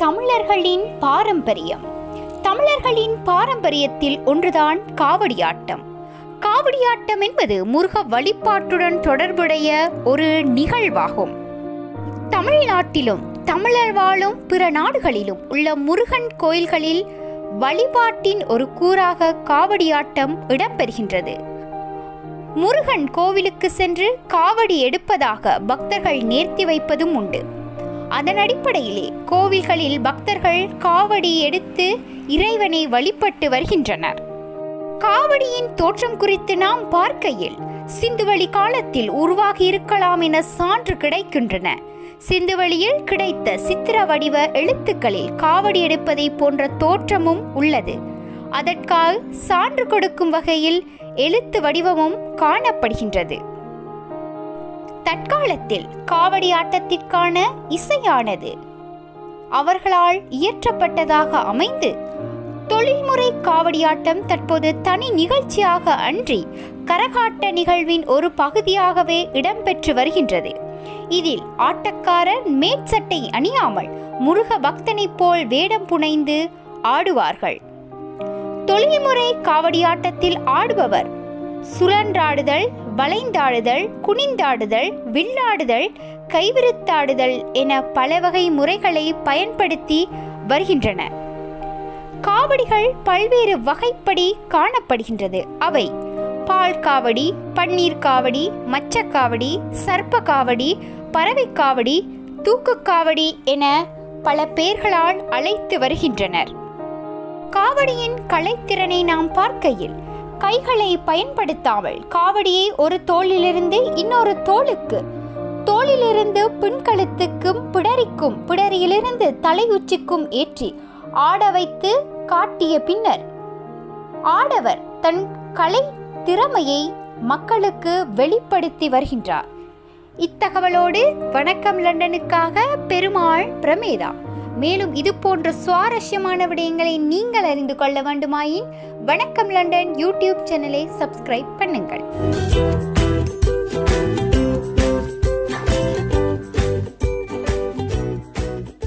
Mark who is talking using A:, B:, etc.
A: தமிழர்களின் பாரம்பரியம். தமிழர்களின் பாரம்பரியத்தில் ஒன்றுதான் காவடியாட்டம். காவடியாட்டம் என்பது முருக வழிபாட்டுடன் தொடர்புடைய ஒரு நிகழ்வாகும். தமிழ்நாட்டிலும் தமிழர் வாழும் பிற நாடுகளிலும் உள்ள முருகன் கோயில்களில் வழிபாட்டின் ஒரு கூறாக காவடியாட்டம் இடம்பெறுகின்றது. முருகன் கோவிலுக்கு சென்று காவடி எடுப்பதாக பக்தர்கள் நேர்த்தி வைப்பதும் உண்டு. அதன் அடிப்படையிலே கோவில்களில் பக்தர்கள் காவடி எடுத்து இறைவனை வழிபட்டு வருகின்றனர். காவடியின் தோற்றம் குறித்து நாம் பார்க்கையில் சிந்துவெளி காலத்தில் உருவாகி இருக்கலாம் என சான்று கிடைக்கின்றன. சிந்துவெளியில் கிடைத்த சித்திர வடிவ எழுத்துக்களில் காவடி எடுப்பதை போன்ற தோற்றமும் உள்ளது. அதற்காக சான்று கொடுக்கும் வகையில் எழுத்து வடிவமும் காணப்படுகின்றது. தற்காலத்தில் காவடி ஆட்டத்திற்கான இசையானது. அவர்களால் இயற்றப்பட்டதாக அமைந்து தொழில்முறை காவடியாட்டம் தற்போது தனி நிகழ்ச்சியாக அன்றி கரகாட்ட நிகழ்வின் ஒரு பகுதியாகவே இடம்பெற்று வருகின்றது. இதில் ஆட்டக்காரர் மேற்சட்டை அணியாமல் முருக பக்தனைப் போல் வேடம் புனைந்து ஆடுவார்கள். தொழில்முறை காவடியாட்டத்தில் ஆடுபவர் சுழன்றாடுதல் வளைந்தாடுதல் குனிந்தாடுதல் வில்லாடுதல் கைவிரித்தாடுதல் என பல வகை முறைகளை பயன்படுத்தி வருகின்றன. காவடிகள் பல்வேறு வகைப்படி காணப்படுகின்றது. அவை பால் காவடி பன்னீர் காவடி மச்சக்காவடி சர்ப்ப காவடி பறவை காவடி தூக்கு காவடி என பல பெயர்களால் அழைத்து வருகின்றனர். காவடியின் கலைத்திறனை நாம் பார்க்கையில் கைகளை பயன்படுத்தாமல் காவடியை ஒரு தோளிலிருந்து இன்னொரு தோளுக்கு தோளிலிருந்து பின்கழுத்துக்கும் பிடரிக்கும் பிடரியிலிருந்து தலையுச்சிக்கும் ஏற்றி ஆட வைத்து காட்டிய பின்னர் ஆடவர் தன் கலை திறமையை மக்களுக்கு வெளிப்படுத்தி வருகின்றார். இத்தகவலோடு வணக்கம் லண்டனுக்காக பெருமாள் பிரமேதா. மேலும் இது போன்ற சுவாரஸ்யமான விடயங்களை நீங்கள் அறிந்து கொள்ள வேண்டுமாயின் வணக்கம் லண்டன் யூடியூப் சேனலை சப்ஸ்கிரைப் பண்ணுங்கள்.